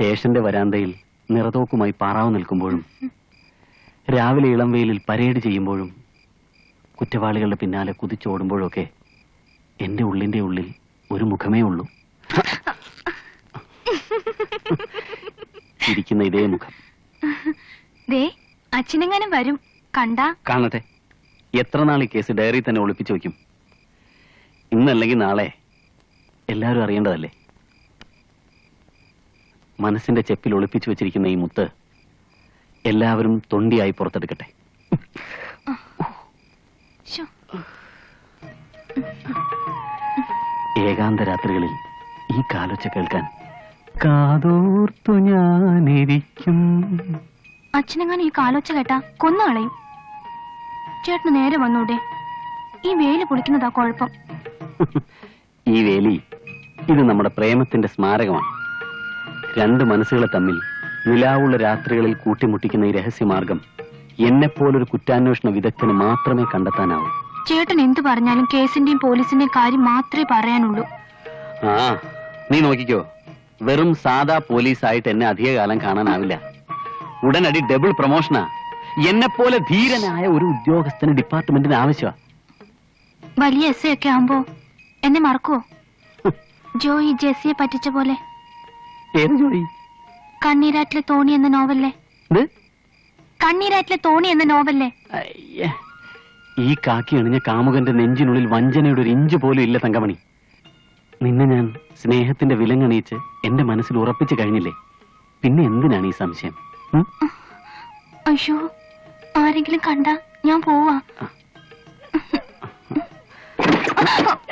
സ്റ്റേഷന്റെ വരാന്തയിൽ നിറതോക്കുമായി പാറാവ് നിൽക്കുമ്പോഴും രാവിലെ ഇളം വെയിലിൽ പരേഡ് ചെയ്യുമ്പോഴും കുറ്റവാളികളുടെ പിന്നാലെ കുതിച്ചോടുമ്പോഴൊക്കെ എന്റെ ഉള്ളിന്റെ ഉള്ളിൽ ഒരു മുഖമേ ഉള്ളൂ. ഇരിക്കുന്ന ഇതേ മുഖം. ദേ അച്ഛനെങ്ങാനും വരും. കണ്ടാ? കാണട്ടെ. എത്ര നാൾ ഈ കേസ് ഡയറി തന്നെ ഒളിപ്പിച്ചു വയ്ക്കും? ഇന്നല്ലെങ്കിൽ നാളെ എല്ലാവരും അറിയേണ്ടതല്ലേ? മനസ്സിന്റെ ചെപ്പിൽ ഒളിപ്പിച്ചു വെച്ചിരിക്കുന്ന ഈ മുത്ത് എല്ലാവരും തൊണ്ടിയായി പുറത്തെടുക്കട്ടെ. ഏകാന്ത രാത്രികളിൽ ഈ കാലൊച്ച കേൾക്കാൻ കാതോർത്തു ഞാനിരിക്കും. അച്ഛനെങ്ങാനും ഈ കാലൊച്ച കേട്ടാ കൊന്നാളെയും ചേട്ടന് നേരെ വന്നൂടെ. ഈ വേലി പൊളിക്കുന്നതാ കുഴപ്പം. ഈ വേലി ഇത് നമ്മുടെ പ്രേമത്തിന്റെ സ്മാരകമാണ്. രണ്ട് മനസ്സുകളെ തമ്മിൽ നിലാവുള്ള രാത്രികളിൽ കൂട്ടിമുട്ടിക്കുന്ന ഈ രഹസ്യമാർഗം എന്നെപ്പോലൊരു കുറ്റാന്വേഷണ വിദഗ്ധന് മാത്രമേ കണ്ടെത്താനാവൂ. ചേട്ടൻ എന്ത് പറഞ്ഞാലും കേസിന്റെയും പോലീസിന്റെയും കാര്യം മാത്രമേ പറയാനുള്ളൂ. ആ നീ നോക്കിക്കോ. വെറും സാധാ പോലീസായിട്ട് എന്നെ അധികകാലം കാണാനാവില്ല. ഉടനടി ഡബിൾ പ്രൊമോഷനാ എന്നെപ്പോലെ ധീരനായ ഒരു ഉദ്യോഗസ്ഥന് ഡിപ്പാർട്ട്മെന്റിന് ആവശ്യമാ. വലിയ എസ് ഒക്കെ ആവുമ്പോ എന്നെ മറക്കുവോ? ജോയി ജെസ്സിയെ പറ്റിച്ച പോലെ. ഏത് ജോലി കണ്ണീരാറ്റിലെ തോണി എന്ന നോവല്ലേ. ഇത് കണ്ണീരാറ്റിലെ തോണി എന്ന നോവല്ലേ. അയ്യേ. ഈ കാക്കി അണിഞ്ഞ കാമുകന്റെ നെഞ്ചിനുള്ളിൽ വഞ്ചനയുടെ ഒരു ഇഞ്ച് പോലും ഇല്ല തങ്കമണി. നിന്നെ ഞാൻ സ്നേഹത്തിന്റെ വിലങ്ങണിയിച്ച് എന്റെ മനസ്സിൽ ഉറപ്പിച്ചു കഴിഞ്ഞില്ലേ? പിന്നെ എന്തിനാണ് ഈ സംശയം? ഉം? അയ്യോ ആരെങ്കിലും കണ്ട ഞാൻ പോവാ.